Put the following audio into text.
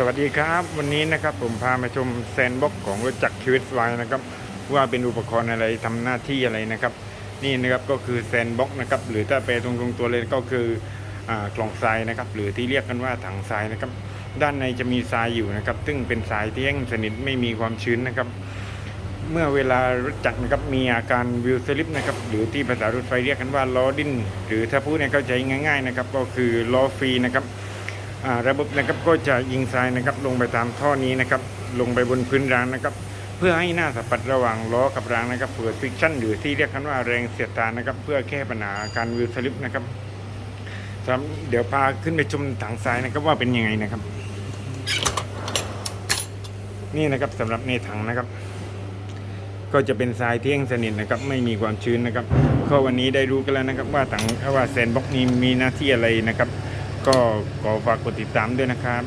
สวัสดีครับวันนี้นะครับผมพามาชมแซนบ็อกของรถจักรชีวิตไวนะครับ ว่าเป็นอุปกรณ์อะไรทำหน้าที่อะไรนะครับ นี่นะครับก็คือแซนบ็อกนะครับหรือถ้าแปลตรงๆตัวเลยก็คืออากล่องทรายนะครับ หรือที่เรียกกันว่าถังทรายนะครับ ด้านในจะมีทรายอยู่นะครับ ซึ่งเป็นทรายที่แห้งสนิทไม่มีความชื้นนะครับ เมื่อเวลารถจักรนะครับมีอาการวิวสลิปนะครับหรือที่ภาษารถไฟเรียกกันว่าล้อดิ้นหรือถ้าพูดเนี่ยเข้าใจง่าย ๆนะครับ ก็คือล้อฟรีนะครับ ระบบนะครับก็จะยิงทรายนะครับลงไปตามท่อนี้นะครับลงไปบนพื้นรางนะครับ เพื่อให้หน้าสัมผัสระหว่างล้อกับรางนะครับเปิดฟิกชั่นหรือที่เรียกกันว่าแรงเสียดทานนะครับ เพื่อแก้ปัญหาการวิวสลิปนะครับครับเดี๋ยวพาขึ้นไปชมถังทรายนะครับว่าเป็นยังไงนะครับ นี่นะครับสำหรับในถังนะครับ ก็จะเป็นทรายเที่แห้งสนิทนะครับ ไม่มีความชื้นนะครับก็วันนี้ได้รู้กันแล้วนะครับ ว่าถังว่าแซนบ็อกนี้มีหน้าที่อะไรนะครับ ก็ขอฝากกดติดตามด้วยนะครับ